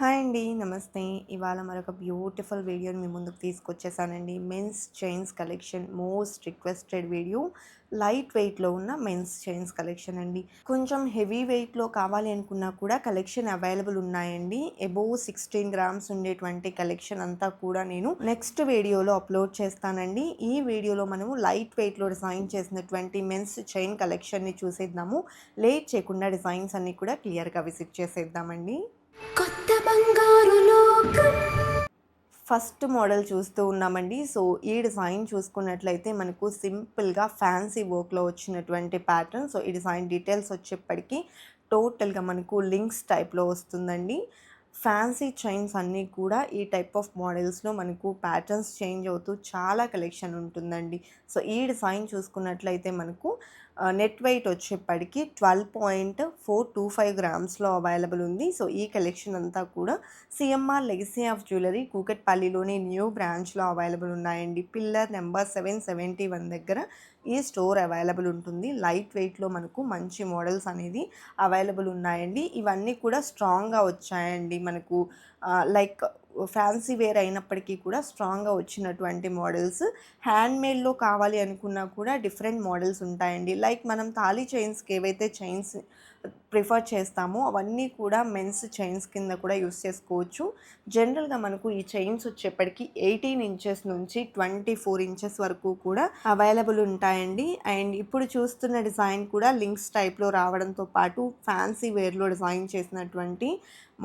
Hi అండి నమస్తే. ఇవాళ మరొక బ్యూటిఫుల్ వీడియోని మీ ముందుకు తీసుకొచ్చేసానండి. Men's chains collection most requested video. Light వెయిట్లో ఉన్న మెన్స్ చైన్స్ కలెక్షన్ అండి. కొంచెం హెవీ వెయిట్లో కావాలి అనుకున్నా కూడా కలెక్షన్ అవైలబుల్ ఉన్నాయండి. అబోవ్ సిక్స్టీన్ గ్రామ్స్ ఉండేటువంటి కలెక్షన్ అంతా కూడా నేను నెక్స్ట్ వీడియోలో అప్లోడ్ చేస్తానండి. ఈ వీడియోలో మనము లైట్ వెయిట్లో డిజైన్ చేసినటువంటి మెన్స్ చైన్ కలెక్షన్ని చూసేద్దాము. లేట్ చేయకుండా డిజైన్స్ అన్నీ కూడా క్లియర్గా విజిట్ చేసేద్దామండి. కొత్త బంగారు లోకం. ఫస్ట్ మోడల్ చూస్తూ ఉన్నామండి. సో ఈ డిజైన్ చూసుకున్నట్లయితే మనకు సింపుల్గా ఫ్యాన్సీ వర్క్లో వచ్చినటువంటి ప్యాటర్న్. సో ఈ డిజైన్ డీటెయిల్స్ వచ్చేప్పటికీ టోటల్గా మనకు లింక్స్ టైప్లో వస్తుందండి. ఫ్యాన్సీ చైన్స్ అన్నీ కూడా ఈ టైప్ ఆఫ్ మోడల్స్లో మనకు ప్యాటర్న్స్ చేంజ్ అవుతూ చాలా కలెక్షన్ ఉంటుందండి. సో ఈ డిజైన్ చూసుకున్నట్లయితే మనకు నెట్ వెయిట్ వచ్చేప్పటికి twelve point four two five గ్రామ్స్లో available ఉంది. సో ఈ కలెక్షన్ అంతా కూడా సిఎంఆర్ లెగసీ ఆఫ్ జ్యువెలరీ కూకట్పల్లిలోని న్యూ బ్రాంచ్లో అవైలబుల్ ఉన్నాయండి. Pillar number seven seventy one దగ్గర ఈ స్టోర్ అవైలబుల్ ఉంటుంది. లైట్ వెయిట్లో మనకు మంచి మోడల్స్ అనేది అవైలబుల్ ఉన్నాయండి. ఇవన్నీ కూడా స్ట్రాంగ్గా వచ్చాయండి మనకు. లైక్ ఫ్యాన్సీ వేర్ అయినప్పటికీ కూడా స్ట్రాంగ్గా వచ్చినటువంటి మోడల్స్. హ్యాండ్మేడ్లో కావాలి అనుకున్నా కూడా డిఫరెంట్ మోడల్స్ ఉంటాయండి. లైక్ మనం తాళీ చైన్స్కి ఏవైతే చైన్స్ ప్రిఫర్ చేస్తామో. అవన్నీ కూడా మెన్స్ చైన్స్ కింద కూడా యూస్ చేసుకోవచ్చు. జనరల్గా మనకు ఈ చైన్స్ వచ్చేప్పటికి ఎయిటీన్ ఇంచెస్ నుంచి ట్వంటీ ఫోర్ ఇంచెస్ వరకు కూడా అవైలబుల్ ఉంటాయండి. అండ్ ఇప్పుడు చూస్తున్న డిజైన్ కూడా లింక్స్ టైప్లో రావడంతో పాటు ఫ్యాన్సీ వేర్లో డిజైన్ చేసినటువంటి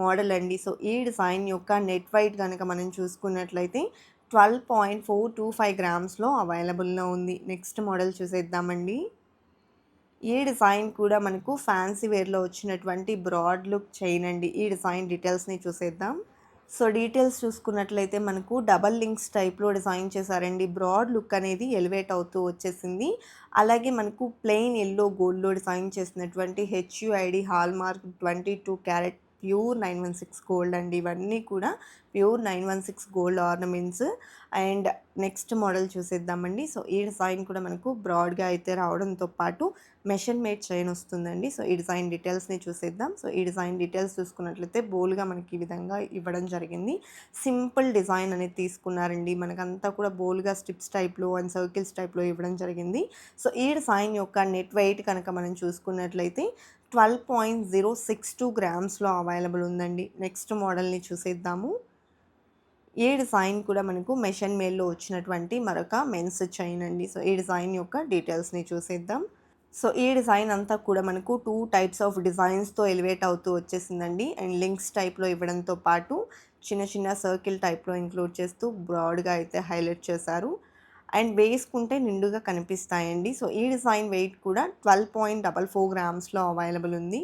మోడల్ అండి. సో ఈ డిజైన్ యొక్క నెట్ వైట్ కనుక మనం చూసుకున్నట్లయితే twelve point four two five గ్రామ్స్లో అవైలబుల్లో ఉంది. నెక్స్ట్ మోడల్ చూసేద్దామండి. ఈ డిజైన్ కూడా మనకు ఫ్యాన్సీ వేర్లో వచ్చినటువంటి బ్రాడ్ లుక్ చైన్ అండి. ఈ డిజైన్ డీటెయిల్స్ని చూసేద్దాం. సో డీటెయిల్స్ చూసుకున్నట్లయితే మనకు డబల్ లింక్స్ టైప్లో డిజైన్ చేశారండి. బ్రాడ్ లుక్ అనేది ఎలివేట్ అవుతూ వచ్చేసింది. అలాగే మనకు ప్లెయిన్ ఎల్లో గోల్డ్లో డిజైన్ చేసినటువంటి HUID hallmark twenty two carat pure nine one six gold అండి. ఇవన్నీ కూడా pure nine one six gold ornaments. And next model చూసేద్దామండి. సో ఈ డిజైన్ కూడా మనకు బ్రాడ్గా అయితే రావడంతో పాటు మెషిన్ మేడ్ చైన్ వస్తుందండి. సో ఈ డిజైన్ డీటెయిల్స్ని చూసేద్దాం. సో ఈ డిజైన్ డీటెయిల్స్ చూసుకున్నట్లయితే బోల్గా మనకి ఈ విధంగా ఇవ్వడం జరిగింది. సింపుల్ డిజైన్ అనేది తీసుకున్నారండి. మనకంతా కూడా బోల్గా స్ట్రిప్స్ టైప్లో అండ్ సర్కిల్స్ టైప్లో ఇవ్వడం జరిగింది. సో ఈ డిజైన్ యొక్క నెట్ వెయిట్ కనుక మనం చూసుకున్నట్లయితే twelve point zero six two గ్రామ్స్లో available ఉందండి. నెక్స్ట్ మోడల్ని చూసేద్దాము. ఈ డిజైన్ కూడా మనకు మెషిన్ మేల్లో వచ్చినటువంటి మరొక మెన్స్ చైన్ అండి. సో ఈ డిజైన్ యొక్క డీటెయిల్స్ని చూసేద్దాం. సో ఈ డిజైన్ అంతా కూడా మనకు టూ టైప్స్ ఆఫ్ డిజైన్స్తో ఎలివేట్ అవుతూ వచ్చేసిందండి. అండ్ లింక్స్ టైప్లో ఇవ్వడంతో పాటు చిన్న చిన్న సర్కిల్ టైప్లో ఇంక్లూడ్ చేస్తూ బ్రాడ్గా అయితే హైలైట్ చేశారు. అండ్ వేసుకుంటే నిండుగా కనిపిస్తాయండి. సో ఈ డిజైన్ వెయిట్ కూడా ట్వెల్వ్ పాయింట్ డబల్ ఫోర్ గ్రామ్స్లో అవైలబుల్ ఉంది.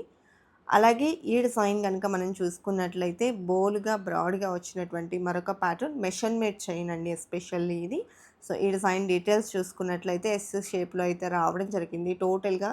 అలాగే ఈ డిజైన్ కనుక మనం చూసుకున్నట్లయితే బోల్గా బ్రాడ్గా వచ్చినటువంటి మరొక ప్యాటర్న్ మెషన్ మేడ్ చైన్ అండి ఎస్పెషల్లీ ఇది. సో ఈ డిజైన్ డీటెయిల్స్ చూసుకున్నట్లయితే ఎస్ షేప్లో అయితే రావడం జరిగింది. టోటల్గా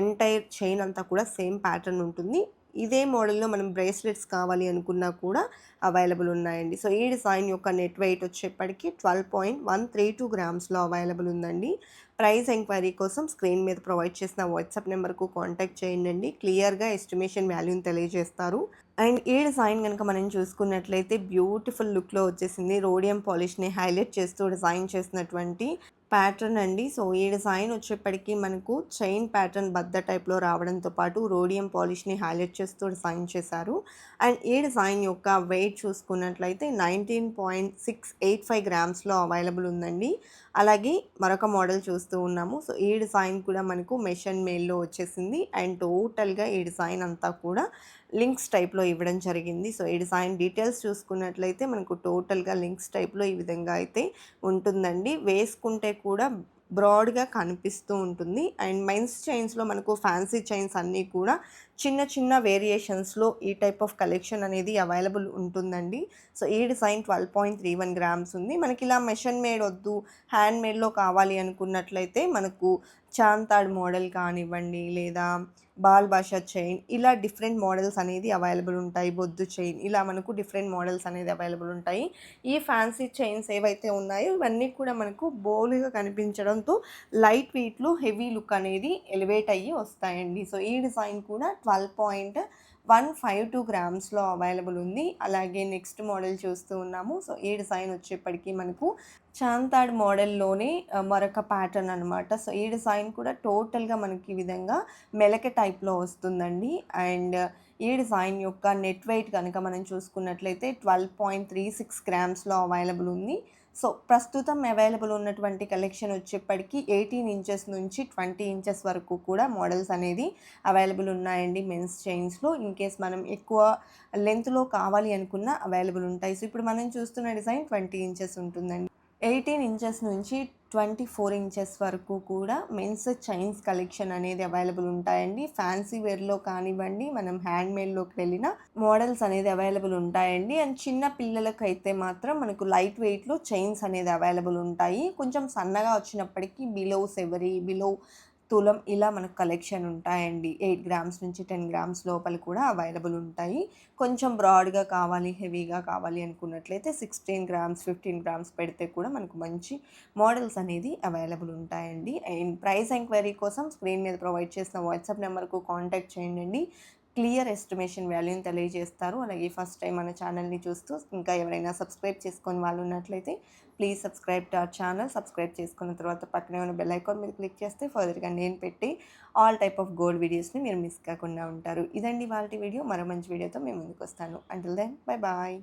ఎంటైర్ చైన్ అంతా కూడా సేమ్ ప్యాటర్న్ ఉంటుంది. ఇదే మోడల్లో మనం బ్రేస్లెట్స్ కావాలి అనుకున్నా కూడా అవైలబుల్ ఉన్నాయండి. సో ఈ డిజైన్ యొక్క నెట్ వెయిట్ వచ్చేప్పటికి twelve point one three two గ్రామ్స్లో available ఉందండి. ప్రైస్ ఎంక్వైరీ కోసం స్క్రీన్ మీద ప్రొవైడ్ చేసిన వాట్సాప్ నెంబర్కు కాంటాక్ట్ చేయండి క్లియర్గా ఎస్టిమేషన్ వాల్యూని తెలియజేస్తారు. అండ్ ఈ డిజైన్ కనుక మనం చూసుకున్నట్లయితే బ్యూటిఫుల్ లుక్లో వచ్చేసింది. రోడియం పాలిష్ని హైలైట్ చేస్తూ డిజైన్ చేసినటువంటి ప్యాటర్న్ అండి. సో ఈ డిజైన్ వచ్చేప్పటికీ మనకు చైన్ ప్యాటర్న్ బద్ద టైప్లో రావడంతో పాటు రోడియం పాలిష్ని హైలైట్ చేస్తూ డిజైన్ చేశారు. అండ్ ఈ డిజైన్ యొక్క వెయిట్ చూసుకున్నట్లయితే nineteen point six eight five గ్రామ్స్లో available ఉందండి. అలాగే మరొక మోడల్ చూస్తూ ఉన్నాము. సో ఈ డిజైన్ కూడా మనకు మెషిన్ మెయిల్లో వచ్చేసింది. అండ్ టోటల్గా ఈ డిజైన్ అంతా కూడా లింక్స్ టైప్లో ఇవ్వడం జరిగింది. సో ఈ డిజైన్ డీటెయిల్స్ చూసుకున్నట్లయితే మనకు టోటల్గా లింక్స్ టైప్లో ఈ విధంగా అయితే ఉంటుందండి. వేసుకుంటే కూడా బ్రాడ్గా కనిపిస్తూ ఉంటుంది. అండ్ మెన్స్ చైన్స్లో మనకు ఫ్యాన్సీ చైన్స్ అన్నీ కూడా చిన్న చిన్న వేరియేషన్స్లో ఈ టైప్ ఆఫ్ కలెక్షన్ అనేది అవైలబుల్ ఉంటుందండి. సో ఈ design twelve point three one grams ఉంది. మనకి ఇలా మెషిన్ మేడ్ వద్దు హ్యాండ్ మేడ్లో కావాలి అనుకున్నట్లయితే మనకు చాంతాడ్ మోడల్ కానివ్వండి లేదా బాల్ బాషా చైన్ ఇలా డిఫరెంట్ మోడల్స్ అనేది అవైలబుల్ ఉంటాయి. బొద్దు చైన్ ఇలా మనకు డిఫరెంట్ మోడల్స్ అనేది అవైలబుల్ ఉంటాయి. ఈ ఫ్యాన్సీ చైన్స్ ఏవైతే ఉన్నాయో ఇవన్నీ కూడా మనకు బోల్గా కనిపించడంతో లైట్ వెయిట్లో హెవీ లుక్ అనేది ఎలివేట్ అయ్యి వస్తాయండి. సో ఈ డిజైన్ కూడా twelve point one five two గ్రామ్స్లో available ఉంది. అలాగే నెక్స్ట్ మోడల్ చూస్తూ ఉన్నాము. సో ఈ డిజైన్ వచ్చేప్పటికీ మనకు చాంతాడ్ మోడల్లోనే మరొక ప్యాటర్న్ అనమాట సో ఈ డిజైన్ కూడా టోటల్గా మనకి ఈ విధంగా మెలక టైప్లో వస్తుందండి. అండ్ ఈ డిజైన్ యొక్క నెట్ వెయిట్ కనుక మనం చూసుకున్నట్లయితే ట్వెల్వ్ పాయింట్ త్రీ సిక్స్ గ్రామ్స్లో అవైలబుల్ ఉంది. సో ప్రస్తుతం అవైలబుల్ ఉన్నటువంటి కలెక్షన్ వచ్చేప్పటికి ఎయిటీన్ ఇంచెస్ నుంచి ట్వంటీ ఇంచెస్ వరకు కూడా మోడల్స్ అనేది అవైలబుల్ ఉన్నాయండి మెన్స్ చైన్స్లో. ఇన్ కేస్ మనం ఎక్కువ లెంత్లో కావాలి అనుకున్న అవైలబుల్ ఉంటాయి. సో ఇప్పుడు మనం చూస్తున్న డిజైన్ ట్వంటీ ఇంచెస్ ఉంటుందండి. ఎయిటీన్ ఇంచెస్ నుంచి ట్వంటీ ఫోర్ ఇంచెస్ వరకు కూడా మెన్స్ చైన్స్ కలెక్షన్ అనేది అవైలబుల్ ఉంటాయండి. ఫ్యాన్సీ వేర్లో కానివ్వండి మనం హ్యాండ్ మేడ్లోకి వెళ్ళిన మోడల్స్ అనేది అవైలబుల్ ఉంటాయండి. అండ్ చిన్న పిల్లలకు అయితే మాత్రం మనకు లైట్ వెయిట్లో చైన్స్ అనేది అవైలబుల్ ఉంటాయి. కొంచెం సన్నగా వచ్చినప్పటికీ బిలో సెవరీ బిలో తులం ఇలా మనకు కలెక్షన్ ఉంటాయండి. ఎయిట్ గ్రామ్స్ నుంచి టెన్ గ్రామ్స్ లోపల కూడా అవైలబుల్ ఉంటాయి. కొంచెం బ్రాడ్గా కావాలి హెవీగా కావాలి అనుకున్నట్లయితే సిక్స్టీన్ గ్రామ్స్ ఫిఫ్టీన్ గ్రామ్స్ పెడితే కూడా మనకు మంచి మోడల్స్ అనేది అవైలబుల్ ఉంటాయండి. అండ్ ప్రైస్ ఎంక్వైరీ కోసం స్క్రీన్ మీద ప్రొవైడ్ చేసిన వాట్సాప్ నెంబర్కు కాంటాక్ట్ చేయండి క్లియర్ ఎస్టిమేషన్ వాల్యూని తెలియజేస్తారు. అలాగే ఫస్ట్ టైం మన ఛానల్ని చూస్తూ ఇంకా ఎవరైనా సబ్స్క్రైబ్ చేసుకొని వాళ్ళు ఉన్నట్లయితే please subscribe to our channel. Subscribe చేసుకున్న తర్వాత పక్కనే ఉన్న బెల్ ఐకాన్ మీద క్లిక్ చేస్తే ఫర్దర్గా నేను పెట్టి ఆల్ టైప్ ఆఫ్ గోల్డ్ వీడియోస్ని మీరు మిస్ కాకుండా ఉంటారు. ఇదండి వాళ్ళ వీడియో. మరో మంచి వీడియోతో మేము ముందుకు వస్తాను. Until then bye bye